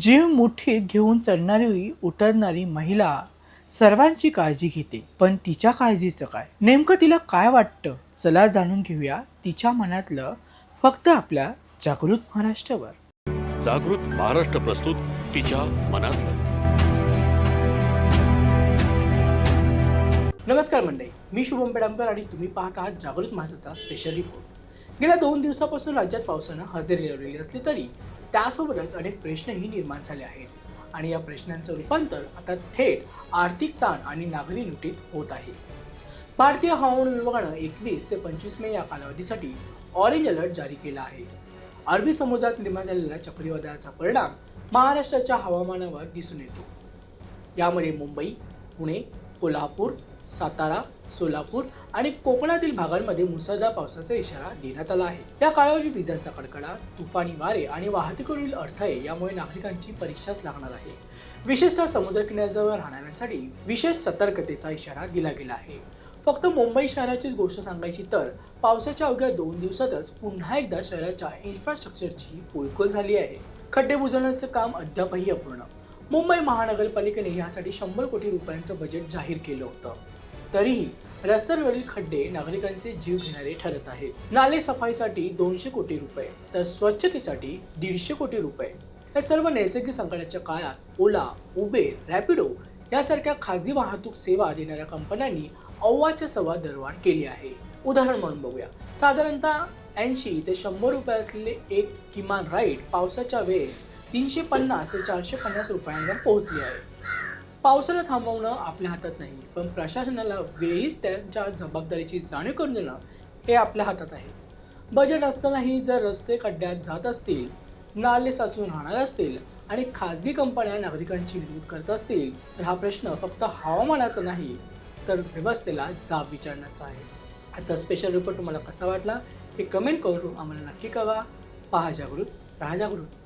जीव मुठीत घेऊन चढणारी उतरणारी महिला सर्वांची काळजी घेते. पण तिच्या काळजीचं काय? नेमकं तिला काय वाटतं? चला जाणून घेऊया तिच्या मनातलं फक्त आपल्या जागृत महाराष्ट्रावर. जागृत महाराष्ट्र प्रस्तुत तिच्या मनात नमस्कार मंडळी. मी शुभम पेडामकर आणि तुम्ही पाहत आहात जागृत महाराष्ट्राचा स्पेशल रिपोर्ट गेल्या दोन दिवसापासून राज्यात पावसानं हजेरी लावलेली असली तरी त्यासोबतच अनेक प्रश्नही निर्माण झाले आहेत. आणि या प्रश्नांचं रूपांतर आता थेट आर्थिक ताण आणि नागरी लुटीत होत आहे. भारतीय हवामान विभागानं एकवीस ते पंचवीस मे या कालावधीसाठी ऑरेंज अलर्ट जारी केला आहे. अरबी समुद्रात निर्माण झालेल्या चक्रीवादळाचा परिणाम महाराष्ट्राच्या हवामानावर दिसून येतो. यामध्ये मुंबई पुणे कोल्हापूर सातारा सोलापूर आणि कोकणातील भागांमध्ये मुसळधार पावसाचा इशारा देण्यात आला आहे. या काळावरील विजांचा कडकडाट तुफानी वारे आणि वाहतुकीवरील अडथळे यामुळे नागरिकांची परीक्षाच लागणार आहे. विशेषतः समुद्रकिनाऱ्याजवळ राहणाऱ्यांसाठी विशेष सतर्कतेचा इशारा दिला गेला आहे. फक्त मुंबई शहराचीच गोष्ट सांगायची तर पावसाच्या अवघ्या दोन दिवसातच पुन्हा एकदा शहराच्या इन्फ्रास्ट्रक्चरची पोलखोल झाली आहे. खड्डे बुजवण्याचं काम अद्यापही अपूर्ण. मुंबई महानगरपालिकेने यासाठी शंभर कोटी रुपयांचं बजेट जाहीर केलं होतं. तरीही रस्त्यांवरील खड्डे नागरिकांचे जीव घेणारे ठरत आहेत. नाले सफाईसाठी दोनशे कोटी रुपये तर स्वच्छतेसाठी दीडशे कोटी रुपये. या सर्व नैसर्गिक संकटाच्या काळात ओला उबेर रॅपिडो यासारख्या खाजगी वाहतूक सेवा देणाऱ्या कंपन्यांनी अव्वाच्या सव्वा दरवाढ केली आहे. उदाहरण म्हणून बघूया. साधारणतः ऐंशी ते शंभर रुपये असलेले एक किमान राईड पावसाच्या वेळेस तीनशे पन्नास ते चारशे पन्नास रुपयांवर पोहोचली आहे. पावसाला थांबवणं आपल्या हातात नाही पण प्रशासनाला वेळीच त्यांच्या जबाबदारीची जाणीव करून देणं हे आपल्या हातात आहे. बजेट असतानाही जर रस्ते खड्ड्यात जात असतील नाले साचून राहणार असतील आणि खाजगी कंपन्या नागरिकांची लूट करत असतील तर हा प्रश्न फक्त हवामानाचा नाही तर व्यवस्थेला जाब विचारण्याचा आहे. आजचा स्पेशल रिपोर्ट तुम्हाला कसा वाटला हे कमेंट करून आम्हाला नक्की कळवा. पहा जागृत राहा जागृत.